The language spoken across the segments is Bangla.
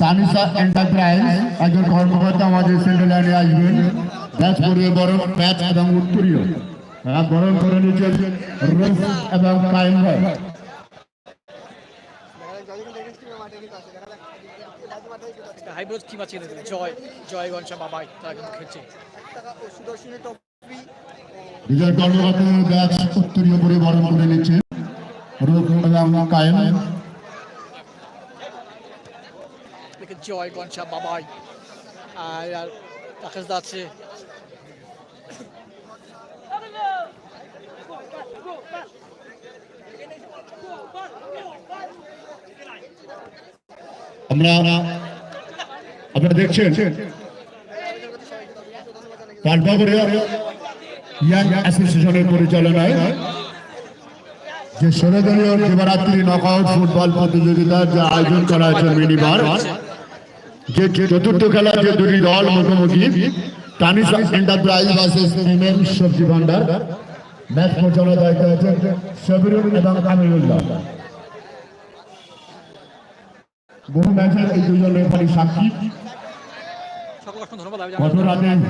তানিশা এন্টারপ্রাইজ একজন কর্মকর্তা আমাদের সেন্ট্রাল লাইনে আসবেন। ব্যাচ পড়িয়ে বরং ব্যাচ এবং উত্তরীয়। তারা বরণ করে নিচ্ছেন রোজ এবং কায়েম হাইব্রোজ টিম আছে কিন্তু জয় জয় গঞ্জা বাবাই তারা কিন্তু খেলছে। বিজয় কর্মকর্তা ব্যাচ উত্তরীয় পরে বরণ করে নিচ্ছেন। রোজ এবং কায়েম এদিকে জয় গঞ্জা বাবাই। আর রাকেশ দা আছে। আমরা আপনারা দেখছেন। পাল্পাগড়িয়া ইয়াং অ্যাসোসিয়েশনের পরিচালনায় যে ষোলো দলীয় শিবরাত্রি নকআউট ফুটবল প্রতিযোগিতার যে আয়োজন করা হয়েছে মিনিবার যে চতুর্থ খেলা যে দুটি দল মুখোমুখি টানিসা এন্টারপ্রাইজ ভার্সেস এমএম সবজি ভান্ডার ম্যাচ পরিচালনা দায়িত্ব আছে শবিরুল এবং আমিরুল্লাহ বহু ম্যাচের এই দুজন রেফারি সাক্ষী।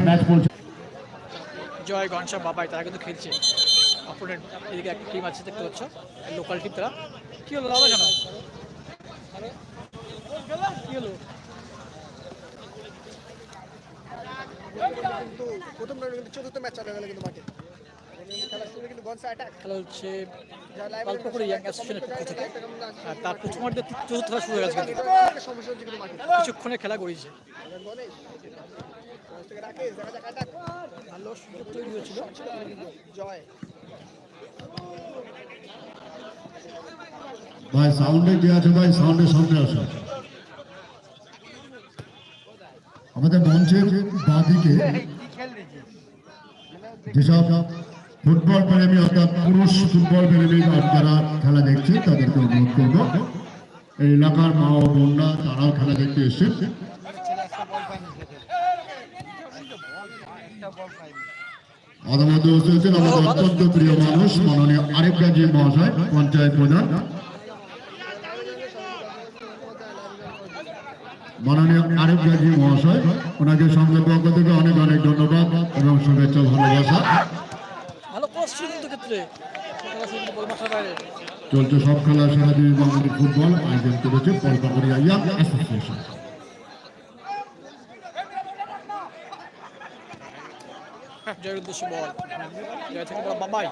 ম্যাচ পরিচালনা জয় গনসা বাবাই, তারা কিন্তু খেলছে। অপোনেন্ট এদিকে একটা টিম আছে, দেখতে পাচ্ছ। লোকাল টিম তারা। কি হলো দাদা কেন কি হলো? প্রথম রাউন্ডে কিন্তু চতুর্থ ম্যাচ চালু গেল কিন্তু মাঠে চতুর্থ কিছুক্ষণে খেলা হয়েছিল জয় ভাই সাউন্ডে কি আছে ভাই? সাউন্ডে সামনে আসো। মঞ্চের বাদিকে যেসব ফুটবল প্রেমী অর্থাৎ পুরুষ ফুটবল প্রেমী যারা খেলা দেখছে, তাদেরকে অনুরোধ করব। এই এলাকার মা ও বোনরা, তারাও খেলা দেখতে এসছে। আদালতে আমাদের অত্যন্ত প্রিয় মানুষ, মাননীয় আরেক গাজী মহাশয়, পঞ্চায়েত প্রধান। মাননীয় গাজী মহাশয় ওনাকে সঙ্গে পক্ষ থেকে অনেক অনেক ধন্যবাদ এবং শুভেচ্ছা ভালোবাসা। চলছে সব খেলা সারাদিন বাঙালি ফুটবল আয়োজন করেছে পলকাপুরিয়া ইয়াং অ্যাসোসিয়েশন জয়ের উদ্দেশ্যে বল। জয় থেকে বাবাই।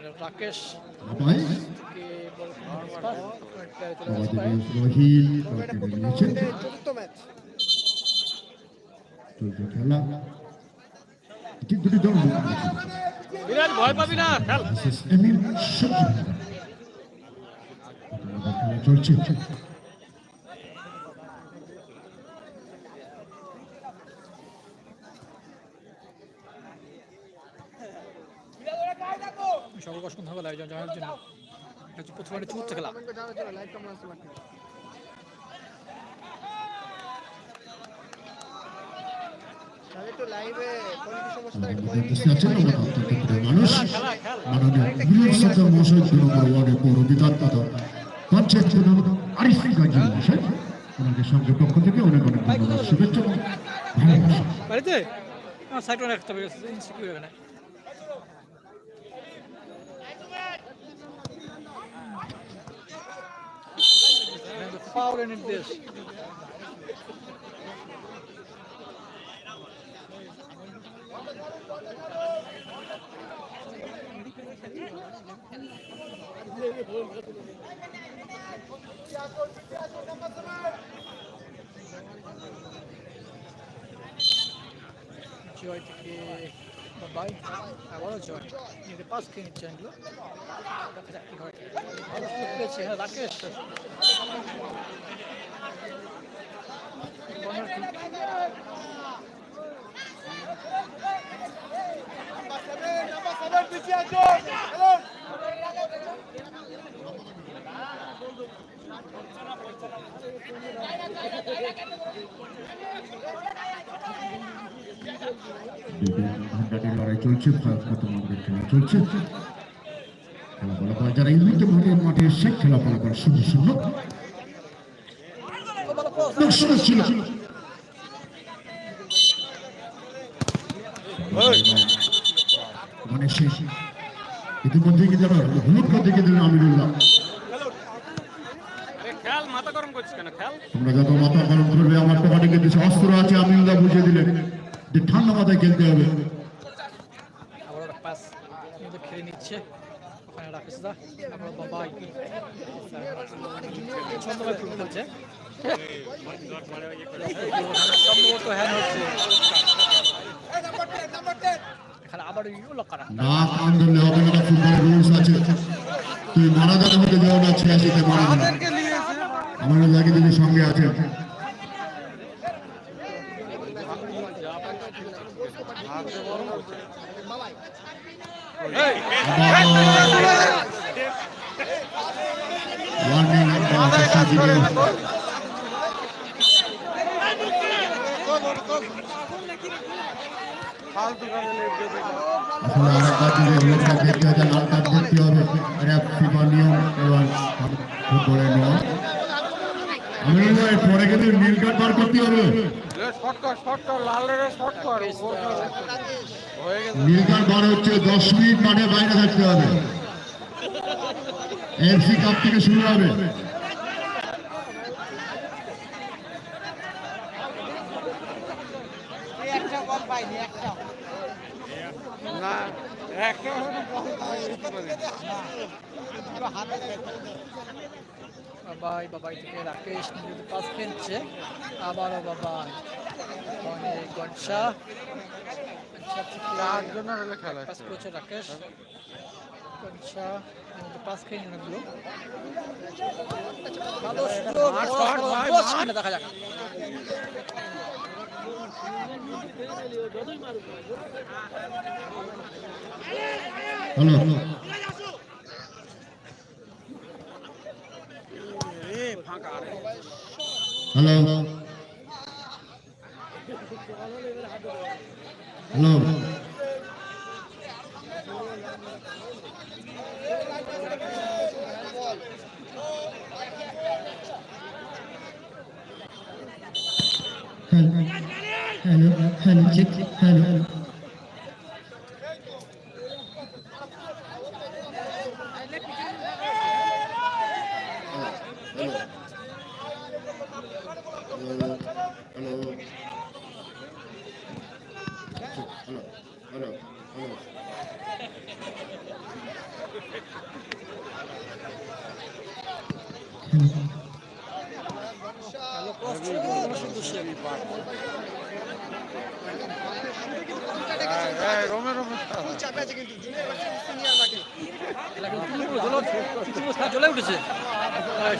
আর রাকেশ ভাই কে বল ট্রান্সফার চলে আমাদের যাচ্ছে রহিল এটা প্রথম নিয়েছেন। রাউন্ডে চতুর্থ ম্যাচ। চলছে খেলা। ঠিক দুটি দল বিরাট ভয় পাবি না খেল। মিসেস এমিল সবজি ভান্ডার। খেলা চলছে। সকল অসংখ্য ধন্যবাদ আয়োজন জানার জন্য। হচ্ছে প্রথমে একটু লাইভে কোয়ালিটি সমস্যা একটু আমাদের কোয়ালিটি দেশে আছেন আমাদের অত্যন্ত প্রিয় মানুষ মাননীয় সরকার মহাশয় দু নম্বর ওয়ার্ডের পৌর বিধান পঞ্চায়েত প্রধান আরিফ গাজী মহাশয় ওনাকে সঙ্গে পক্ষ থেকে অনেক অনেক ধন্যবাদ শুভেচ্ছা ভালোবাসা বাড়িতে এখানে ফাউলের নির্দেশ জয় থেকে বাই আবারও জয় নিজের পাস খেয়ে নিচ্ছে এগুলো দেখা যাক রাকেশ Corner kick। চলছে খেলা চলছে। খেলা যারা এই মুহূর্তে মাঠে এসছে খেলা ফলাফল শূন্য শূন্য খুব সুন্দর মানে শেষ। ইতিমধ্যে কিন্তু আবার হলুদ করতে কিন্তু আমিরুল্লাহ তোমরা যত মাথা গরম করবে আমার পকেটে কিন্তু অস্ত্র আছে আমিরুল্লাহ বুঝিয়ে দিলেন যে ঠান্ডা মাথায় খেলতে হবে। কিন্তু খেলে নিচ্ছে। ওখানে রাকেশ দা আবার বাবাই ছন্দময় ফুল খেলছে সম্ভবত হ্যান হচ্ছে। এখানে আবার ইউলো কারা না কান হবে না ফুটবলের রুলস আছে। তুই মারা যাবে হতে যাও না ছিয়াশিতে মারা যাবে। আমার লাগে সঙ্গে আছে ওয়ার্নিং চেষ্টা দিবে আসলে আরেক কাজ দিলে হলুদ কার্ড দেখতে হবে লাল কার্ড দেখতে হবে এটা ফিফা নিয়ম এবং ফুটবলের নিয়ম আমি পরে কিন্তু নীল কার্ড বার করতে হবে শর্ট কর শর্ট কর লাল শর্ট কর গেছে নীল কার্ড বার হচ্ছে দশ মিনিট মাঠে বাইরে থাকতে হবে। এফসি কাপ থেকে শুরু হবে। রাকেশ খেলছে। আবারও অনেক গনসা। করেছে রাকেশ। গনসা নিজের খেয়ে নিল ভালো দেখা যাক হ্যালো এ ফাঁকা রে hello hello hello hello hello check hello hello hello hello hello hello ভালো ক্রস ছিল কিন্তু কোনো সুন্দর শেপ এই রোমে রোমে ফুল চাপে আছে কিন্তু জুনিয়র ভার্সেস সিনিয়র মাঠে এটা কিন্তু তৃণমূল দল তৃণমূল খেলা চলে উঠেছে আহ, শেষ মুহূর্তে গোল আসে কিনা হাত বাজিয়ে দেখা যাবে জুনিয়র ভার্সেস সিনিয়র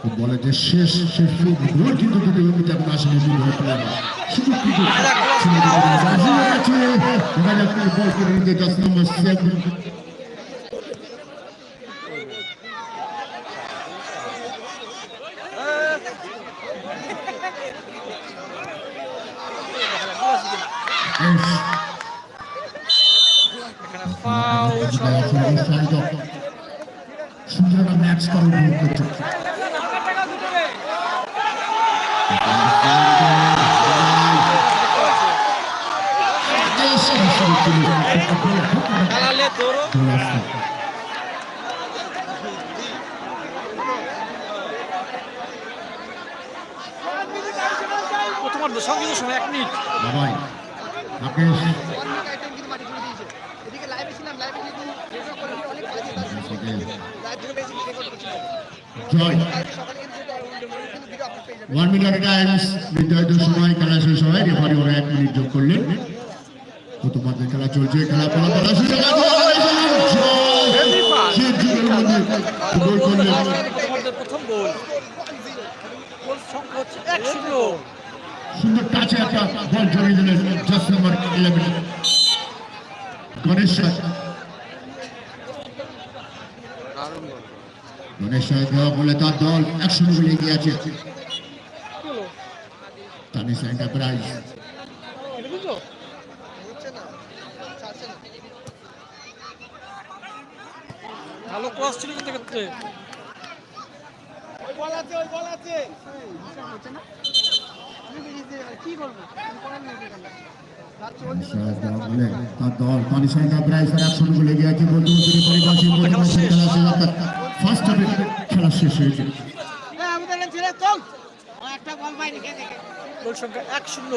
ফুটবলের যে শেষ শেষ গোল কিন্তু হয়ে। দেখা বল করে নিতে দশ নম্বর সেভেন সুন্দর ম্যাচ করার করছে সেটা কিন্তু ভিডিও আপলোড পেয়ে যাবে ওয়ান মিনিট। টাইমস নির্ধারিত সময় খেলা শেষ হয় রেফারি ওরা এক মিনিট যোগ করলেন। খেলা চলছে, খেলা সুন্দর টাচে একটা বল জড়িয়ে দিলেন just number eleven. Ganesh Ganesh বলে তার দল একশো গোলে এগিয়ে আছে। তানিস এন্টারপ্রাইজ এটা বুঝলো হচ্ছে না ছাড়ছে না ভালো ক্রস ছিল কিন্তু ক্ষেত্রে ওই বল আছে ওই বল আছে হচ্ছে না আমি বেরিয়েছি এবার কি করব আমি করার নেই এখানে। রাত চলছে তো, শাহ দেওয়া বলে তার দল তানিস এন্টারপ্রাইজ একশো গোলে এগিয়ে বলতে বলতে পরিবাসী ফার্স্ট হাফে খেলা শেষ হয়েছে একটা বল পাইনি গোল সংখ্যা এক শূন্য।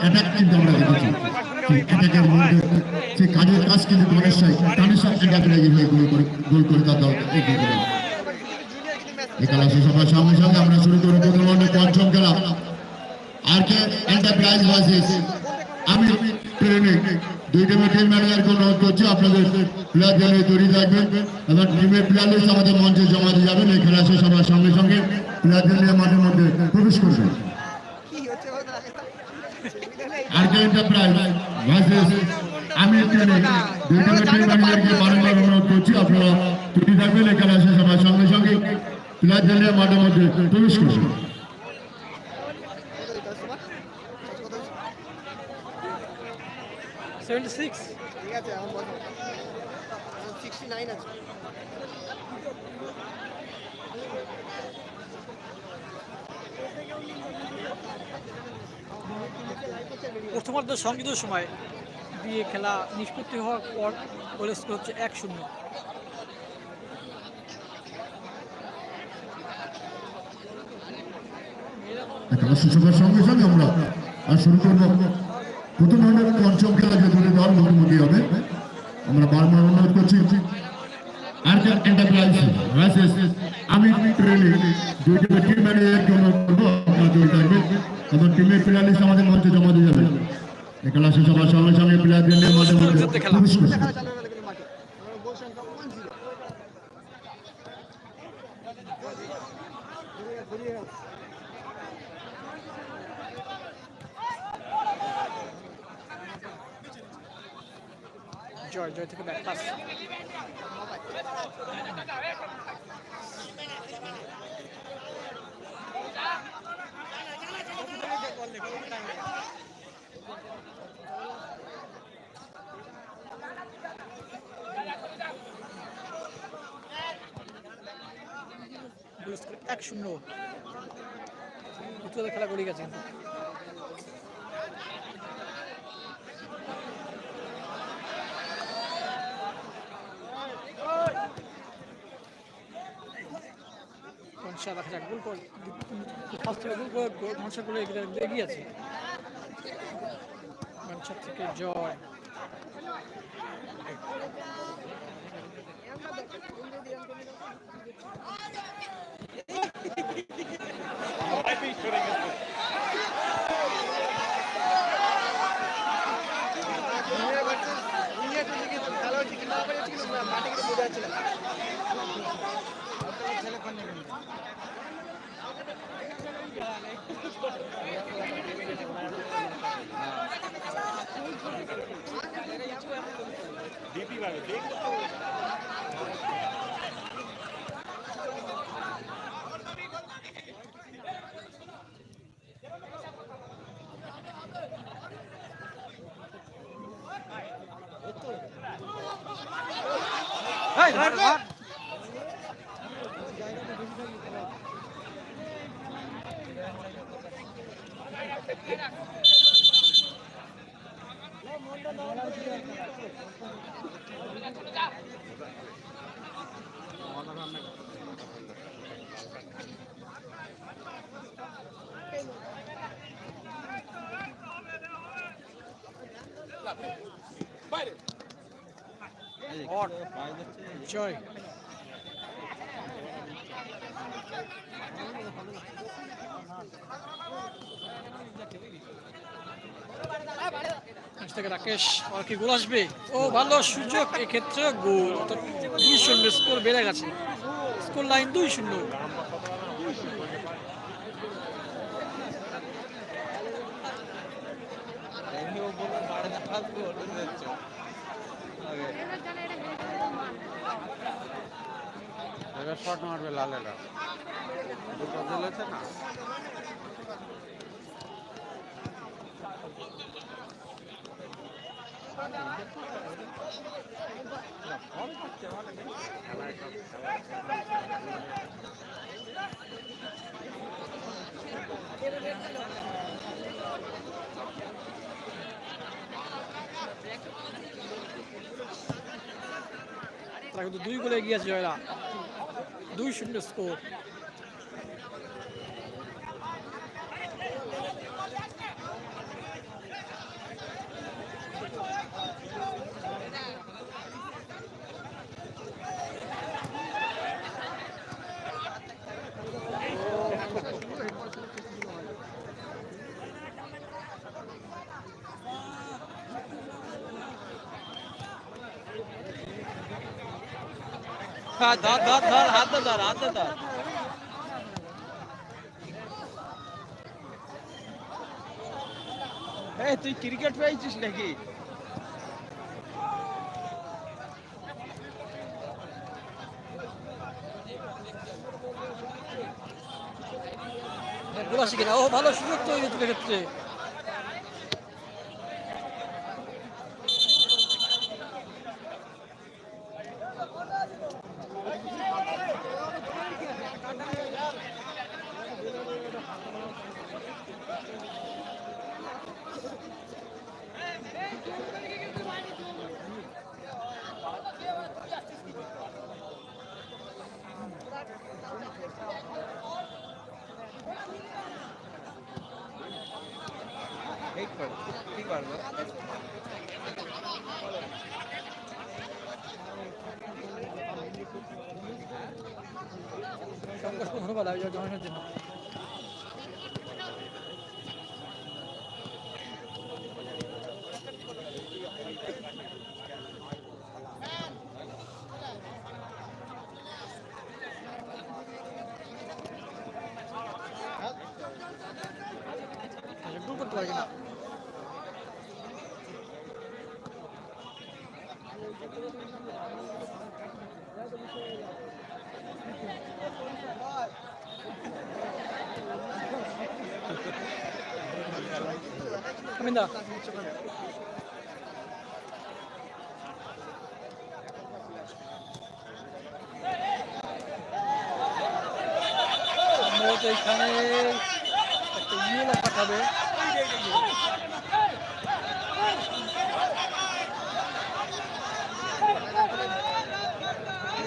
অ্যাটাক কিন্তু আমরা দেখেছি। অ্যাটাকের মধ্যে সেই কাজের কাজ কিন্তু গণেশ সাই তানিস এন্টারপ্রাইজ হয়ে গোল করে গোল করে তার দলকে এগিয়ে ম্যাচ এই খেলা শেষ হবার সঙ্গে সঙ্গে আমরা শুরু করব প্রথম রাউন্ডে পঞ্চম খেলা। আর কে? এন্টারপ্রাইজ ভার্সেস আমি প্রেমিক দুই টিমের টিম ম্যানেজারকে অনুরোধ করছি, আপনাদের প্লেয়ার জন্য তৈরি থাকবেন এবং টিমের প্লেয়ার আমাদের মঞ্চে জমা দিয়ে যাবেন। এই খেলা শেষ হবার সঙ্গে সঙ্গে প্লেয়ার জন্য মাঠের মধ্যে প্রবেশ করবেন কি হচ্ছে বলতে লাগে আর কে এন্টারপ্রাইজ ভার্সেস আমি প্রেমিক দুই টিমের টিম ম্যানেজারকে বারংবার অনুরোধ করছি। আপনারা তৈরি থাকবেন খেলা শেষ হবার সঙ্গে সঙ্গে। প্লেয়ার জন্য মাঠের মধ্যে প্রবেশ করবেন ঠিক আছে আমার সিক্সটি নাইন আছে। প্রথমার্ধ সংগীত সময় দিয়ে খেলা নিষ্পত্তি হওয়ার পর গোলের স্কোর হচ্ছে এক শূন্য। আমরা। প্রথম পঞ্চম খেলা যে দুটি দল হবে, আমরা বারবার অনুরোধ করছি। আর কে এন্টারপ্রাইজ ভার্সেস আমি ট্রেনিং দুই টিমের টিম ম্যানেজারকে অনুরোধ করব, আপনারা তৈরি থাকবেন। এবং টিমের প্লেয়ার লিস্ট আমাদের মঞ্চে জমা দিয়ে যাবেন এই খেলা শেষ হবার সঙ্গে সঙ্গে প্লেয়ারদের মাঠের মধ্যে করবে খেলা চালু হয়ে গেল এক শূন্য। খেলা গড়িয়ে গেছে। মনসা দেখা যাক গোল থেকে করে মনসা গোলে আছে থেকে জয়। খেলা হচ্ছে কিন্তু কিন্তু বোঝা ডিপি ভাবে দেখ Hey, hard, hard. জয়। থেকে রাকেশ, আর কি গোল আসবে? ও, ভালো সুযোগ। এক্ষেত্রে গোল। অর্থাৎ দুই শূন্য, স্কোর বেড়ে গেছে। স্কোর লাইন দুই শূন্য। এবার শট মারবে লালেরা। দুটো দিলেছে না? দুই গোলে এগিয়ে আছে জয়রা দুই শূন্য স্কোর ধর ধর ধর হাতে ধর হাতে ধর। এই তুই ক্রিকেট পেয়েছিস নাকি? ও ভালো সুযোগ তৈরি ক্ষেত্রে কি করব? সংকট ধন্যবাদ বলা জমানোর জন্য গোল করতে পারি না সম্ভবত এখানে একটা ইয়েলো পাঠাবে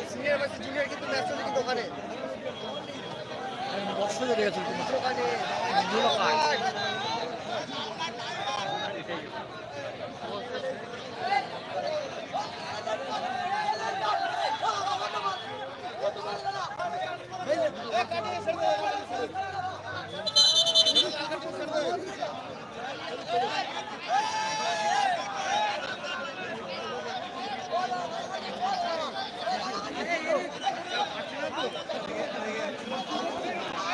সিনিয়র ভার্সেস জুনিয়র কিন্তু ম্যাচ চলছে কিন্তু ওখানে বর্ষ লেগে গেছে কিন্তু ওখানে ইয়েলো কার্ড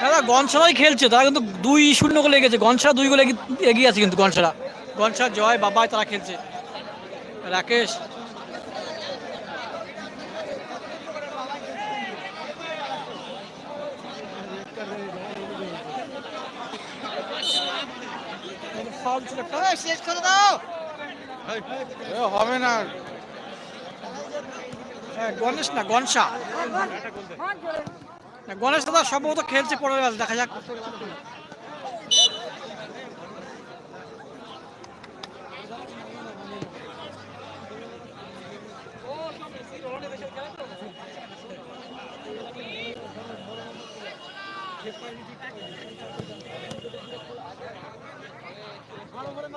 দাদা গনছাড়াই খেলছে। তারা কিন্তু দুই শূন্য গোলে এগিয়েছে। গনছাড়া দুই গোলে এগিয়ে আছে কিন্তু গনছাড়া গনছাড়া জয়, বাবাই তারা খেলছে। রাকেশ ফাউল শেষ করে দাও। হবে না। গণেশ না গনসা। গণেশ দাদা সম্ভবত খেলছে পরে দেখা যাক।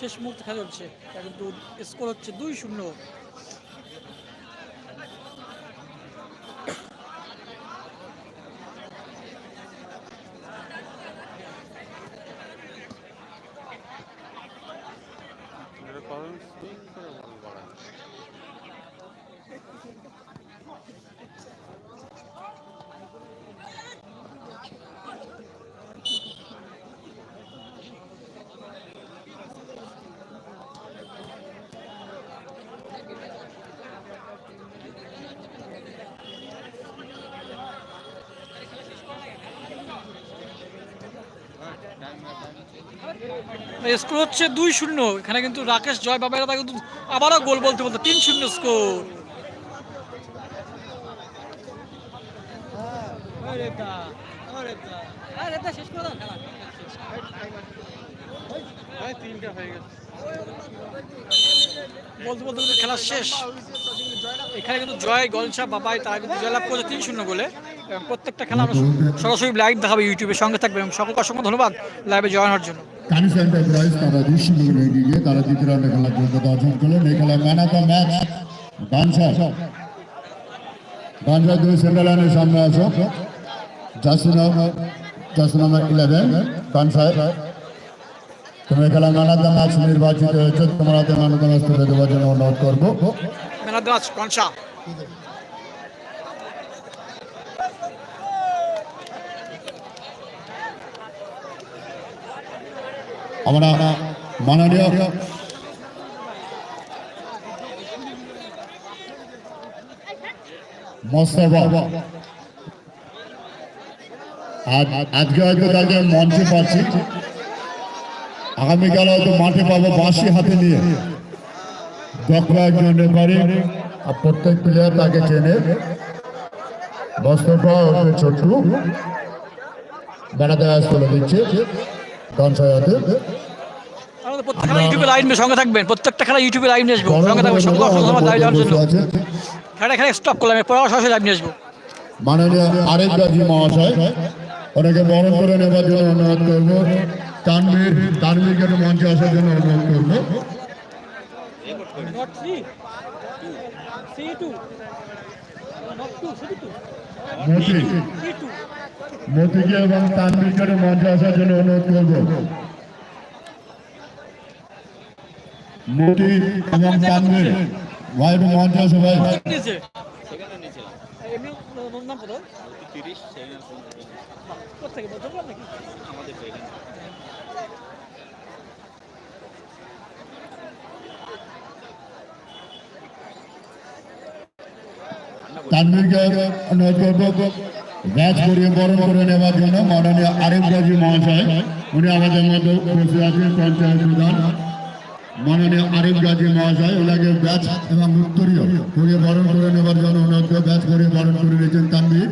শেষ মুহূর্তে খেলা চলছে কিন্তু স্কোর হচ্ছে দুই শূন্য। স্কোর হচ্ছে দুই শূন্য। এখানে কিন্তু রাকেশ জয় বাবাইরা কিন্তু আবারও গোল বলতে বলতে তিন শূন্য স্কোর খেলা শেষ। এখানে কিন্তু জয় গলসা বাবাই, তারা কিন্তু জয়লাভ করেছে তিন শূন্য গোলে। প্রত্যেকটা খেলা আমরা সরাসরি লাইভ দেখাবো ইউটিউবের সঙ্গে থাকবে এবং সকলকে অসংখ্য ধন্যবাদ লাইভে জয়েন হওয়ার জন্য। কানিস এন্টারপ্রাইজ তারা দুই শূন্য গোলে এগিয়ে গিয়ে তারা দ্বিতীয় রাউন্ডে খেলার যোগ্যতা অর্জন করলেন এই খেলায় ম্যান অফ দ্য ম্যাচ বানসা বানসা দুই সেন্টার লাইনের সামনে আসো jersey number jersey number eleven বানসায় তুমি এই খেলায় ম্যান অফ দ্য ম্যাচ নির্বাচিত হয়েছে তোমার হাতে ম্যান অফ দ্য ম্যাচ তুলে দেওয়ার জন্য অনুরোধ করব ম্যান অফ দ্য ম্যাচ আমরা মাননীয় আজকে হয়তো তাকে মঞ্চে পাচ্ছি। আগামীকাল হয়তো মাঠে পাবো বাঁশি হাতে নিয়ে। দক্ষ একজন আর প্রত্যেক প্লেয়ার তাকে চেনে। ওকে ছোট্টু। বেড়াতে আস করে দিচ্ছে কনসাই হাতে আমাদের প্রত্যেক খেলা ইউটিউবে লাইভ সঙ্গে থাকবেন। প্রত্যেকটা খেলা ইউটিউবে লাইভ নিয়ে আসব। সঙ্গে থাকবেন সঙ্গে অসংখ্য লাইভ যাওয়ার জন্য। এখানে স্টপ করলাম এরপর সরাসরি লাইভ নিয়ে আসব। মাননীয় আরেক গাজী মহাশয় ওনাকে বরণ করে নেবার জন্য অনুরোধ করব। তানবীর তানবীরকে মঞ্চে আসার জন্য অনুরোধ করব। মতি টু এবং তানবীরকে মঞ্চে আসার জন্য অনুরোধ করব। মতি এবং তানবীর ভাই একটু মঞ্চে আসো ভাই। তানবীরকে অনুরোধ করব। ব্যাচ করিয়ে বরণ করে নেওয়ার জন্য মাননীয় আরিফ গাজী মহাশয়, উনি আমাদের মধ্যে বসে আছেন, পঞ্চায়েত প্রধান। মাননীয় আরিফ গাজী মহাশয়, ওনাকে ব্যাচ এবং উত্তরীয় করিয়ে বরণ করে নেওয়ার জন্য করে ব্যাচ করিয়ে বরণ করে নিয়েছেন তানবীর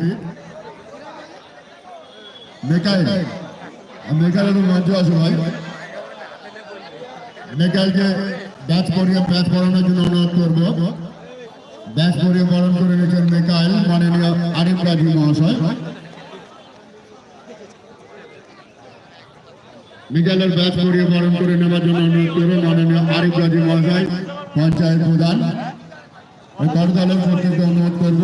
মেকাইল মেকাইল একটু মঞ্চে আসো ভাই। মেকাইলকে ব্যাচ করিয়ে ব্যাচ করানোর জন্য অনুরোধ করব। ব্যাস করে বরণ করে নিয়েছেন মেকাইল মাননীয় আরিফ গাজী মহাশয়। মিকাইলের ব্যাস করিয়ে বরণ করে নেওয়ার জন্য অনুরোধ করবেন মাননীয় আরিফ গাজী মহাশয়, পঞ্চায়েত প্রধান। ওই করদলের প্রত্যেককে অনুরোধ করব।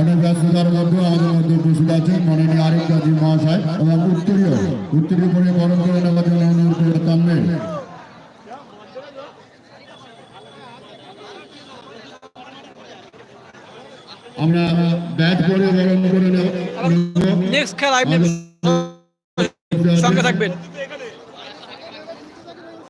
অনেক ব্যস্ততার মধ্যে আমাদের মধ্যে উপস্থিত আছে মাননীয় আরিফ গাজী মহাশয় এবং উত্তরীয়। উত্তরীয় করে বরণ করে নেওয়ার জন্য অনুরোধ করে আমরা ব্যাট করে বরণ করে নেব। নেক্সট খেলা সঙ্গে থাকবেন।